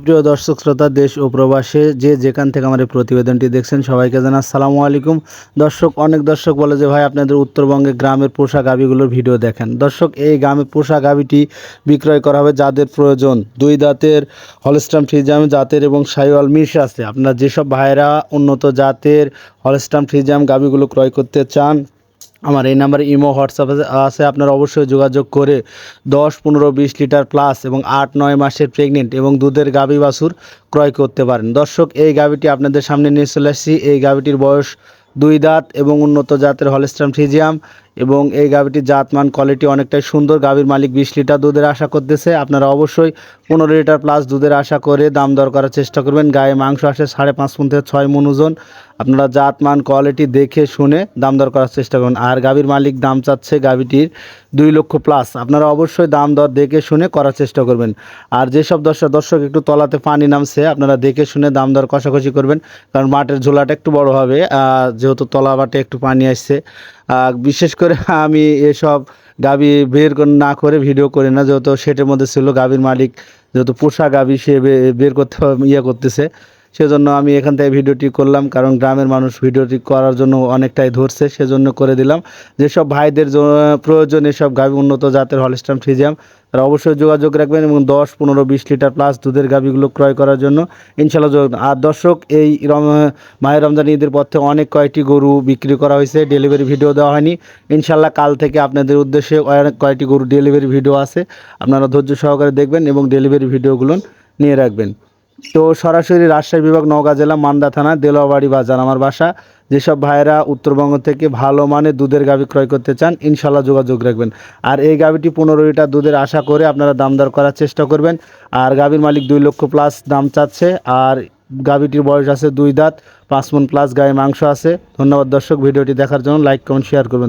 সুপ্রিয় দর্শক, শ্রোতা, দেশ ও প্রবাসে যে যেখান থেকে আমার এই প্রতিবেদনটি দেখছেন সবাইকে জানা আসসালামু আলাইকুম। দর্শক, অনেক দর্শক বলে যে, ভাই, আপনাদের উত্তরবঙ্গে গ্রামের পোষা গাভিগুলোর ভিডিও দেখেন। দর্শক, এই গ্রামের পোষা গাভিটি বিক্রয় করা হবে যাদের প্রয়োজন। দুই দাঁতের হলস্টাম ফ্রিজাম জাতের এবং সাইওয়াল মিশ আছে। আপনার যেসব ভাইরা উন্নত জাতের হলস্টাম ফ্রিজাম গাভিগুলো ক্রয় করতে চান আমার এই নাম্বারে ইমো, হোয়াটসঅ্যাপ আছে আপনারা অবশ্যই যোগাযোগ করে দশ, পনেরো, বিশ লিটার প্লাস এবং আট, নয় মাসের প্রেগনেন্ট এবং দুধের গাভী বাছুর ক্রয় করতে পারেন। দর্শক, এই গাভীটি আপনাদের সামনে নিয়ে চলে আসছি এই গাভীটির বয়স দুই দাঁত এবং উন্নত জাতের হলেস্ট্রাম ফ্রিজিয়াম। এবং এই গাভীটির জাতমান কোয়ালিটি অনেকটাই সুন্দর। গাভীর মালিক বিশ লিটার দুধের আশা করতেছে। আপনারা অবশ্যই পনেরো লিটার প্লাস দুধের আশা করে দাম দর করার চেষ্টা করবেন। গায়ে মাংস আসে সাড়ে পাঁচ মন থেকে ছয় মন ওজন। আপনারা জাতমান কোয়ালিটি দেখে শুনে দাম দর করার চেষ্টা করুন। আর গাভীর মালিক দাম চাচ্ছে গাভীটির দুই লক্ষ প্লাস আপনারা অবশ্যই দাম দর দেখে শুনে করার চেষ্টা করবেন। আর যেসব দর্শক দর্শক একটু তলাতে পানি নামছে, আপনারা দেখে শুনে দাম দর কষাকষি করবেন। কারণ মাঠের ঝোলাটা একটু বড় হবে। যেহেতু তলা বাটে একটু পানি আসছে। বিশেষ করে আমি এসব গাবি বের না করে ভিডিও করি না, যেহেতু সেটের মধ্যে ছিল গাবির মালিক, যেহেতু পোষা গাবি সে বের করতে ইয়ে করতেছে। সেজন্য আমি এখান থেকে ভিডিওটি করলাম, কারণ গ্রামের মানুষ ভিডিওটি করার জন্য অনেকটাই ধরছে, সেজন্য করে দিলাম। যেসব ভাইদের প্রয়োজন, এসব গাভী উন্নত জাতের হলস্টাম ফ্রিজিয়াম, তারা অবশ্যই যোগাযোগ রাখবেন এবং দশ, পনেরো, বিশ লিটার প্লাস দুধের গাভীগুলো ক্রয় করার জন্য ইনশাল্লাহ আর দর্শক, এই মায়ের রমজান ঈদের পথে অনেক কয়েকটি গরু বিক্রি করা হয়েছে ডেলিভারি ভিডিও দেওয়া হয়নি। ইনশাল্লাহ কাল থেকে আপনাদের উদ্দেশ্যে অনেক কয়েকটি গরু ডেলিভারি ভিডিও আছে, আপনারা ধৈর্য সহকারে দেখবেন এবং ডেলিভারি ভিডিওগুলো নিয়ে রাখবেন। তো সরাসরি রাজশাহী বিভাগ নওগাঁ জেলা মান্দা থানা দেলোয়াবাড়ি বাজার, আমার বাসা। যেসব ভাইয়েরা উত্তরবঙ্গ থেকে ভালো মানের দুধের গাভী ক্রয় করতে চান ইনশাল্লাহ যোগাযোগ রাখবেন। আর এই গাভীটি পনেরো লিটার দুধের আশা করে আপনারা দাম দর করার চেষ্টা করবেন। আর গাভীর মালিক দুই লক্ষ প্লাস দাম চাচ্ছে। আর গাভীটির বয়স আছে দুই দাঁত, পাঁচ মন প্লাস গায়ে মাংস আছে। ধন্যবাদ দর্শক, ভিডিওটি দেখার জন্য লাইক কমেন্ট শেয়ার করবেন।